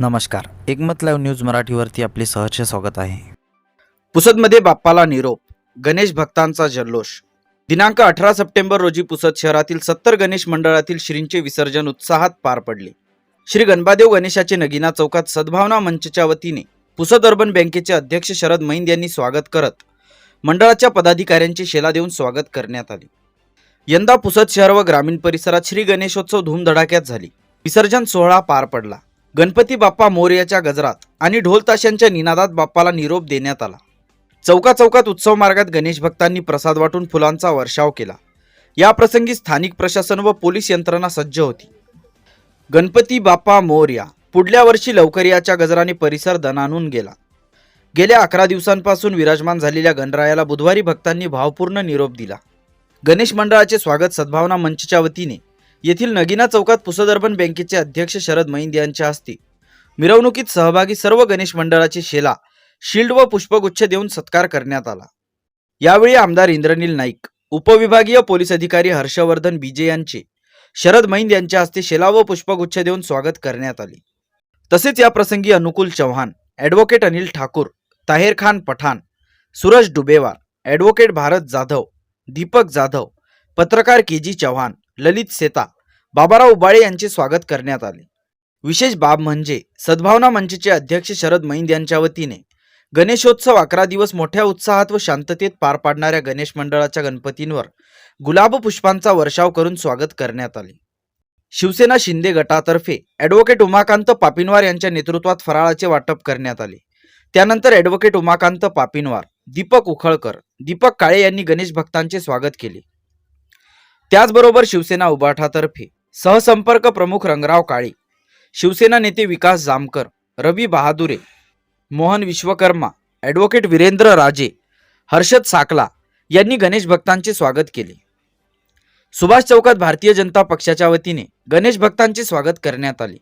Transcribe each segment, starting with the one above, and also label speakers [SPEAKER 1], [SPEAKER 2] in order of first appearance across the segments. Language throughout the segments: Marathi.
[SPEAKER 1] नमस्कार. एकमत लाईव्ह न्यूज मराठीवरती आपले सहर्ष स्वागत आहे.
[SPEAKER 2] पुसदमध्ये बाप्पाला निरोप गणेश भक्तांचा जल्लोष. दिनांक अठरा सप्टेंबर रोजी पुसद शहरातील सत्तर गणेश मंडळातील श्रींचे विसर्जन उत्साहात पार पडले. श्री गणबादेव गणेशाचे नगिना चौकात सद्भावना मंचच्या वतीने पुसद अर्बन बँकेचे अध्यक्ष शरद मैंद यांनी स्वागत करत मंडळाच्या पदाधिकाऱ्यांचे शेला देऊन स्वागत करण्यात आले. यंदा पुसद शहर व ग्रामीण परिसरात श्री गणेशोत्सव धूमधडाक्यात झाली. विसर्जन सोहळा पार पडला. गणपती बाप्पा मोर्याच्या गजरात आणि ढोल ताशांच्या निनादात बाप्पाला निरोप देण्यात आला. चौका चौकात उत्सव मार्गात गणेश भक्तांनी प्रसाद वाटून फुलांचा वर्षाव केला. या प्रसंगी स्थानिक प्रशासन व पोलीस यंत्रणा सज्ज होती. गणपती बाप्पा मोर्या पुढल्या वर्षी लवकर याच्या गजराने परिसर दणानून गेला. गेल्या अकरा दिवसांपासून विराजमान झालेल्या गणरायाला बुधवारी भक्तांनी भावपूर्ण निरोप दिला. गणेश मंडळाचे स्वागत सद्भावना मंचच्या वतीने येथील नगिना चौकात पुसदर्पण बँकेचे अध्यक्ष शरद मैंद यांच्या हस्ते मिरवणुकीत सहभागी सर्व गणेश मंडळाची शेला शिल्ड व पुष्पगुच्छ देऊन सत्कार करण्यात आला. यावेळी आमदार इंद्रनील नाईक उपविभागीय पोलीस अधिकारी हर्षवर्धन बीजे यांचे शरद मैंद यांच्या हस्ते शेला व पुष्पगुच्छ देऊन स्वागत करण्यात आले. तसेच या प्रसंगी अनुकूल चव्हाण ॲडव्होकेट अनिल ठाकूर ताहेर खान पठाण सुरज डुबेवार ॲडव्होकेट भारत जाधव दीपक जाधव पत्रकार के जी चव्हाण ललित सेता बाबाराव उबाळे यांचे स्वागत करण्यात आले. विशेष बाब म्हणजे सद्भावना मंचचे अध्यक्ष शरद मैंद यांच्या वतीने गणेशोत्सव अकरा दिवस मोठ्या उत्साहात व शांततेत पार पाडणाऱ्या गणेश मंडळाच्या गणपतींवर गुलाब पुष्पांचा वर्षाव करून स्वागत करण्यात आले. शिवसेना शिंदे गटातर्फे ॲडव्होकेट उमाकांत पापिनवार यांच्या नेतृत्वात फराळाचे वाटप करण्यात आले. त्यानंतर ॲडव्होकेट उमाकांत पापिनवार दीपक उखळकर दीपक काळे यांनी गणेश भक्तांचे स्वागत केले. त्याचबरोबर शिवसेना उबाठातर्फे सहसंपर्क प्रमुख रंगराव काळे शिवसेना नेते विकास जामकर रवी बहादुरे मोहन विश्वकर्मा ॲडव्होकेट वीरेंद्र राजे हर्षद साकला यांनी गणेश भक्तांचे स्वागत केले. सुभाष चौकात भारतीय जनता पक्षाच्या वतीने गणेश भक्तांचे स्वागत करण्यात आले.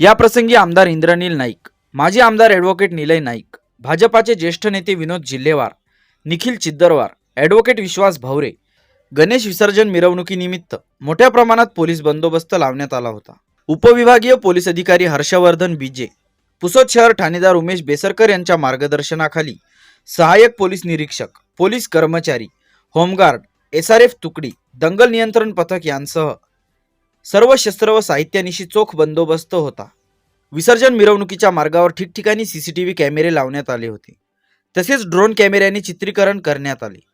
[SPEAKER 2] या प्रसंगी आमदार इंद्रनील नाईक माजी आमदार ॲडव्होकेट निलय नाईक भाजपाचे ज्येष्ठ नेते विनोद जिल्हेवार निखिल चिद्दरवार ॲडव्होकेट विश्वास भवरे गणेश विसर्जन मिरवणुकीनिमित्त मोठ्या प्रमाणात पोलीस बंदोबस्त लावण्यात आला होता. उपविभागीय पोलीस अधिकारी हर्षवर्धन बीजे पुसद शहर ठाणेदार उमेश बेसरकर यांच्या मार्गदर्शनाखाली सहाय्यक पोलीस निरीक्षक पोलीस कर्मचारी होमगार्ड एस आर एफ तुकडी दंगल नियंत्रण पथक यांसह सर्व शस्त्र व साहित्यानिशी चोख बंदोबस्त होता. विसर्जन मिरवणुकीच्या मार्गावर ठिकठिकाणी सीसीटीव्ही कॅमेरे लावण्यात आले होते. तसेच ड्रोन कॅमेऱ्याने चित्रीकरण करण्यात आले.